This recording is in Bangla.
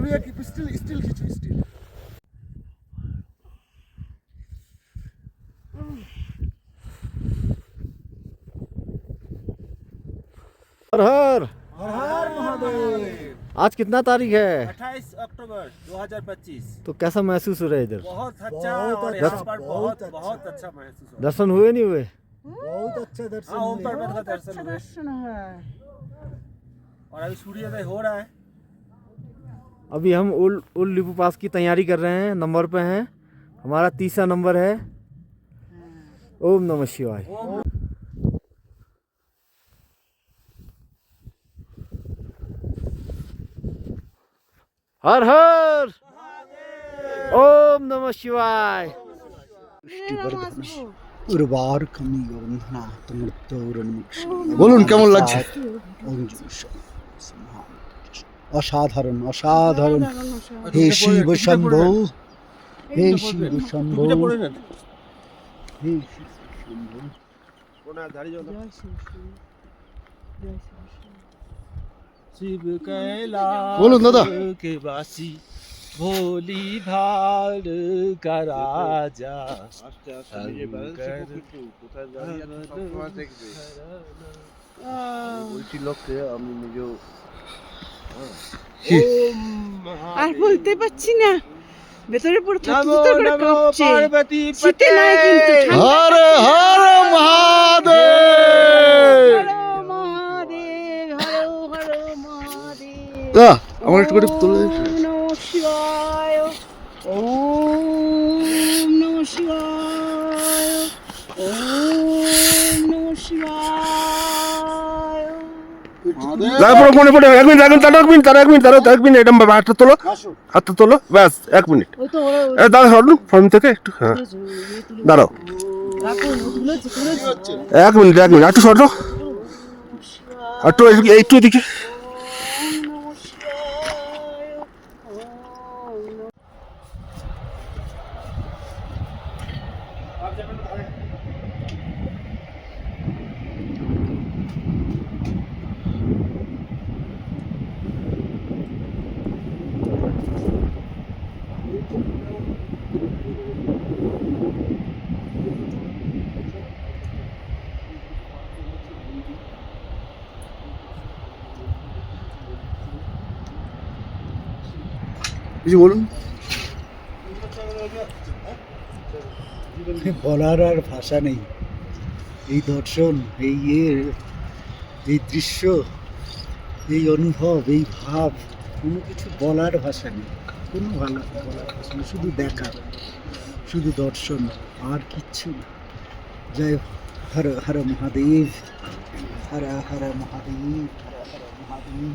अभी एक स्टिल स्टिल खींचो स्टिल हर हर। हर हर महादेव। आज कितना तारीख है? 28 अक्टूबर 2025 तो कैसा महसूस हो रहा है इधर? बहुत अच्छा बहुत और अच्छा, यहाँ पर बहुत बहुत अच्छा। अच्छा महसूस हो दर्शन हुए नहीं हुए? बहुत अच्छा दर्शन हाँ ओम पर्वत का दर्शन हुए। दर्शन है और अभी सूर्योदय हो रहा है। अभी हम उल उल लिपू पास की तैयारी कर रहे हैं नंबर पे हैं हमारा तीसरा नंबर है ओम नमः शिवाय ओम हर हर ओम नमः शिवाय উর্বর কমি গন্ধনা তমৃত্যুরন্মুক্ষ বলুন কেমন লাগছে অসাধারণ অসাধারণ। হে শিব শম্ভ হে শিব শম্ভ। হে শিব বলুন দাদা। কে বাসি ভোলি ভার কারাজা ওই লোককে আমি নিজেও আর বলতে পারছি না। ভেতরে পুরো থতথত করে কাঁপছে। শীতে নাই কিন্তু হর হর মহাদেব। আমার একটু করে তুলে দে ওম নম শিবায়। ও নম শিবায়। তারপর মনে পড়ে এক মিনিট রাখুন তারা এক মিনিট তারা এক মিনিট তারা এক মিনিট এটা হাতটা তোলো হাতটা তোলো ব্যাস এক মিনিট। দাঁড়া সরুন ফর্ম থেকে একটু হ্যাঁ। দাঁড়াও। এক মিনিট এক মিনিট একটু সরো। একটু একটু এদিকে কিছু বলুন। বলার আর ভাষা নেই। এই দর্শন, এই ইয়ে এই দৃশ্য, এই অনুভব, এই ভাব, কোনো কিছু বলার ভাষা নেই। কোনো ভালো বলার ভাষা নেই, শুধু দেখা, শুধু দর্শন, আর কিচ্ছু না। জয় হর হর মহাদেব, হর হর মহাদেব, হর হর মহাদেব।